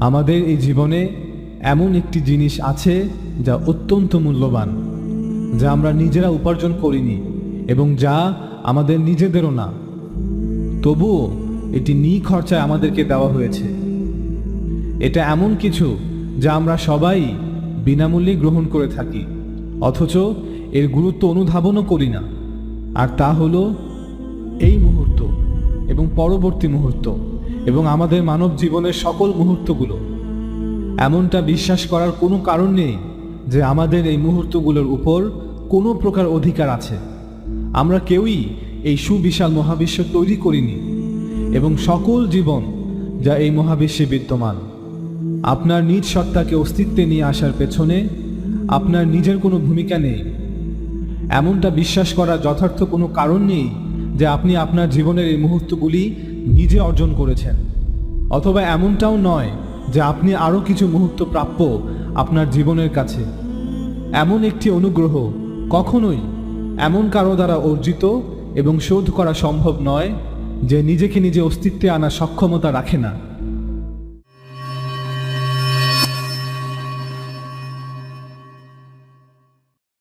আমাদের এই জীবনে এমন একটি জিনিস আছে যা অত্যন্ত মূল্যবান, যা আমরা নিজেরা উপার্জন করিনি এবং যা আমাদের নিজেদেরও না। তবুও এটি নিখরচায় আমাদেরকে দেওয়া হয়েছে। এটা এমন কিছু যা আমরা সবাই বিনামূল্যে গ্রহণ করে থাকি, অথচ এর গুরুত্ব অনুধাবনও করি না। আর তা হলো এই মুহূর্ত এবং পরবর্তী মুহূর্ত। এবং আমাদের মানব জীবনের সকল মুহূর্তগুলো। এমনটা বিশ্বাস করার কোনো কারণ নেই যে আমাদের এই মুহূর্তগুলোর উপর কোনো প্রকার অধিকার আছে। আমরা কেউই এই সুবিশাল মহাবিশ্ব তৈরি করিনি এবং সকল জীবন যা এই মহাবিশ্বে বিদ্যমান। আপনার নিজ সত্তাকে অস্তিত্বে নিয়ে আসার পেছনে আপনার নিজের কোনো ভূমিকা নেই। এমনটা বিশ্বাস করার যথার্থ কোনো কারণ নেই যে আপনি আপনার জীবনের এই মুহূর্তগুলি নিজে অর্জন করেছেন। অথবা এমনটাও নয় যে আপনি আরও কিছু মুহূর্ত প্রাপ্য আপনার জীবনের কাছে। এমন একটি অনুগ্রহ কখনোই এমন কারও দ্বারা অর্জিত এবং শোধ করা সম্ভব নয় যে নিজেকে নিজে অস্তিত্বে আনার সক্ষমতা রাখে না।